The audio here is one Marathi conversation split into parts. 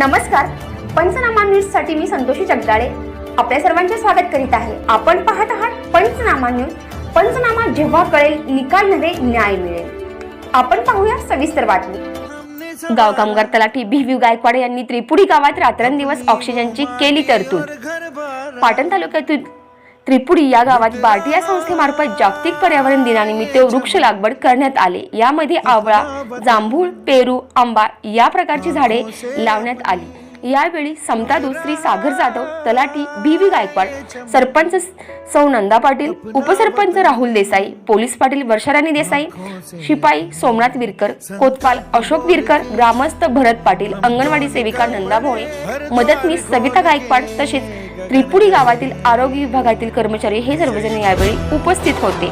नमस्कार. पंचनामा न्यूजसाठी मी संतोषी जगदाळे. आपल्या सर्वांचे स्वागत करीत आहे. आपण पाहत आहात पंचनामा न्यूज. पंचनामा जेव्हा कळेल निकाल नव्हे न्याय मिळेल. आपण पाहूया सविस्तर बातमी. गाव कामगार तलाठी बी. गायकवाड यांनी त्रिपुडी गावात रात्रंदिवस ऑक्सिजनची केली तरतूद. पाटण तालुक्यातील त्रिपुडी या गावात बार्टी या संस्थेमार्फत जागतिक पर्यावरण दिनानिमित्त वृक्ष लागवड करण्यात आले. यामध्ये आवळा जांभूळ पेरू आंबा या प्रकारची झाडे लावण्यात आली. यावेळी समतादू श्री सागर जाधव तलाठी बी व्ही गायकवाड सरपंच सौ नंदा पाटील उपसरपंच राहुल देसाई पोलीस पाटील वर्षाराणी देसाई शिपाई सोमनाथ विरकर कोतपाल अशोक विरकर ग्रामस्थ भरत पाटील अंगणवाडी सेविका नंदा भोळे मदतनीस सविता गायकवाड तसेच त्रिपुडी गावातील आरोग्य विभागातील कर्मचारी हे सर्वजण यावेळी उपस्थित होते.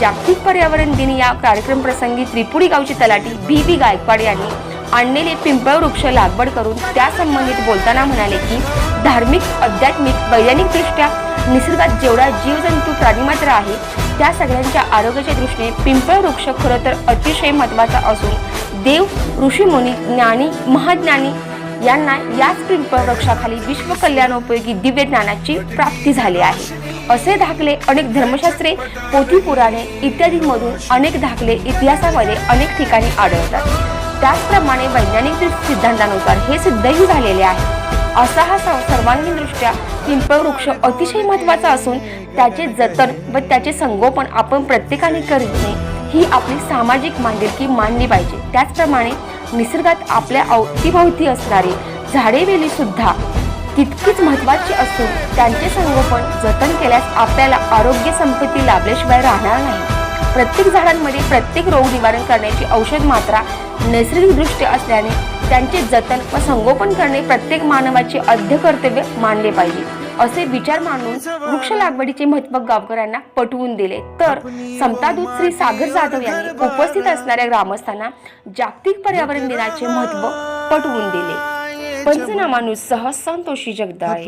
जागतिक पर्यावरण दिन या कार्यक्रम प्रसंगी त्रिपुडी गावचे तलाठी बी बी गायकवाड यांनी आणलेले पिंपळ वृक्ष लागवड करून त्या संबंधित बोलताना म्हणाले की धार्मिक आध्यात्मिक वैज्ञानिक दृष्ट्या निसर्गात जेवढा जीवजंतू प्राणीमात्र आहे त्या सगळ्यांच्या आरोग्याच्या दृष्टीने पिंपळ वृक्ष खरं तर अतिशय महत्त्वाचा असून देव ऋषीमुनी ज्ञानी महाज्ञानी यांना याच पिंपळ वृक्षाखाली विश्व दिव्य ज्ञानाची प्राप्ती झाली आहे. असे दाखले अनेक धर्मशास्त्रे पोथी पुराणे इत्यादींमधून अनेक दाखले इतिहासामध्ये अनेक ठिकाणी आढळतात. त्याचप्रमाणे वैज्ञानिक सिद्धांतानुसार हे सिद्धही झालेले आहे. असा हा स- सर्वांगीण पिंपळ वृक्ष अतिशय महत्त्वाचा असून त्याचे जतन व त्याचे संगोपन आपण प्रत्येकाने करणे ही आपली सामाजिक मांदिरकी मानली पाहिजे. त्याचप्रमाणे निसर्गात आपल्या अवतीभोवती असणारी झाडे वेली सुद्धा तितकीच महत्त्वाची असून त्यांचे संगोपन जतन केल्यास आपल्याला आरोग्य संपत्ती लाभल्याशिवाय राहणार नाही. प्रत्येक झाडांमध्ये प्रत्येक रोग निवारण करण्याची औषध मात्रा नैसर्गिकदृष्ट्या असल्याने त्यांचे जतन व संगोपन करणे प्रत्येक मानवाचे आद्य कर्तव्य मानले पाहिजे. असे विचार मांडून वृक्ष लागवडीचे महत्त्व गावकऱ्यांना पटवून दिले. तर समतादूत श्री सागर जाधव यांनी उपस्थित असणाऱ्या ग्रामस्थांना जागतिक पर्यावरण दिनाचे महत्त्व पटवून दिले. पंचनामा न्यूज सह संतोषी जगदाळे.